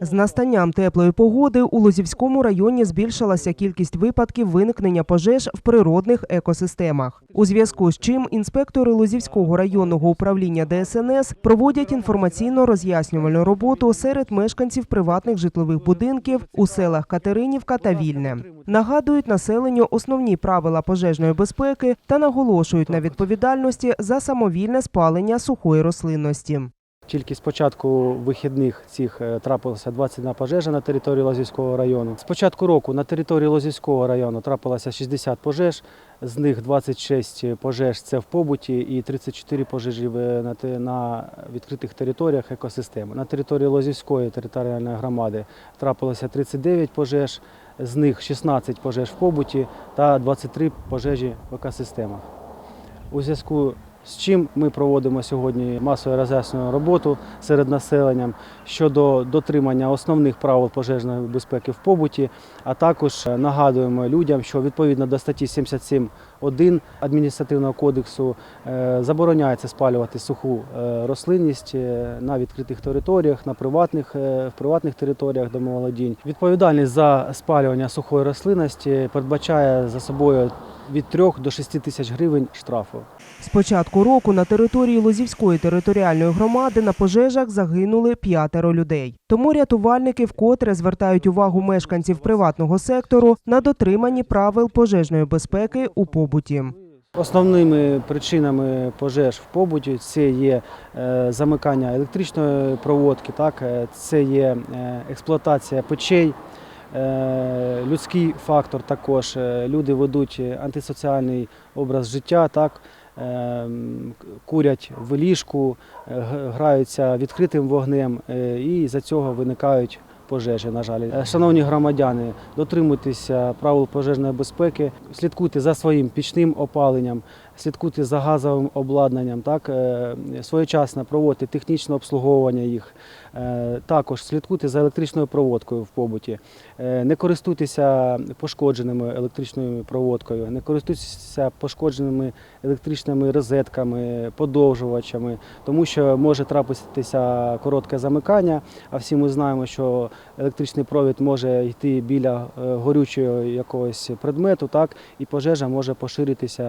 З настанням теплої погоди у Лозівському районі збільшилася кількість випадків виникнення пожеж в природних екосистемах. У зв'язку з чим інспектори Лозівського районного управління ДСНС проводять інформаційно-роз'яснювальну роботу серед мешканців приватних житлових будинків у селах Катеринівка та Вільне. Нагадують населенню основні правила пожежної безпеки та наголошують на відповідальності за самовільне спалення сухої рослинності. Тільки з початку вихідних цих е, трапилося 21 пожежа на території Лозівського району. З початку року на території Лозівського району трапилося 60 пожеж, з них 26 пожеж це в побуті і 34 пожежі на, на відкритих територіях екосистеми. На території Лозівської територіальної громади трапилося 39 пожеж, з них 16 пожеж в побуті та 23 пожежі в екосистемах. У зв'язку з чим ми проводимо сьогодні масову роз'яснювальну роботу серед населення щодо дотримання основних правил пожежної безпеки в побуті, а також е, нагадуємо людям, що відповідно до статті 77.1 адміністративного кодексу е, забороняється спалювати суху е, рослинність на відкритих територіях, на приватних, в приватних територіях домоволодінь. Відповідальність за спалювання сухої рослинності передбачає за собою від 3 до 6 тисяч гривень штрафу. З початку року на території Лозівської територіальної громади на пожежах загинули п'ятеро людей. Тому рятувальники вкотре звертають увагу мешканців приватного сектору на дотриманні правил пожежної безпеки у побуті. Основними причинами пожеж в побуті це є е, замикання електричної проводки, так, е, це є е, експлуатація печей, людський фактор також. Е, Люди ведуть антисоціальний образ життя, так, е, курять в ліжку, е, граються відкритим вогнем е, і за цього виникають пожежі, на жаль. Е, Шановні громадяни, дотримуйтеся правил пожежної безпеки, слідкуйте за своїм пічним опаленням, слідкуйте за газовим обладнанням, так, е, своєчасно проводьте технічне обслуговування їх. Е, Також слідкуйте за електричною проводкою в побуті. Е, Не користуйтеся пошкодженими електричною проводкою, не користуйтеся пошкодженими електричними розетками, подовжувачами, тому що може трапитися коротке замикання. А всі ми знаємо, що електричний провід може йти біля горючого якогось предмету, так і пожежа може поширитися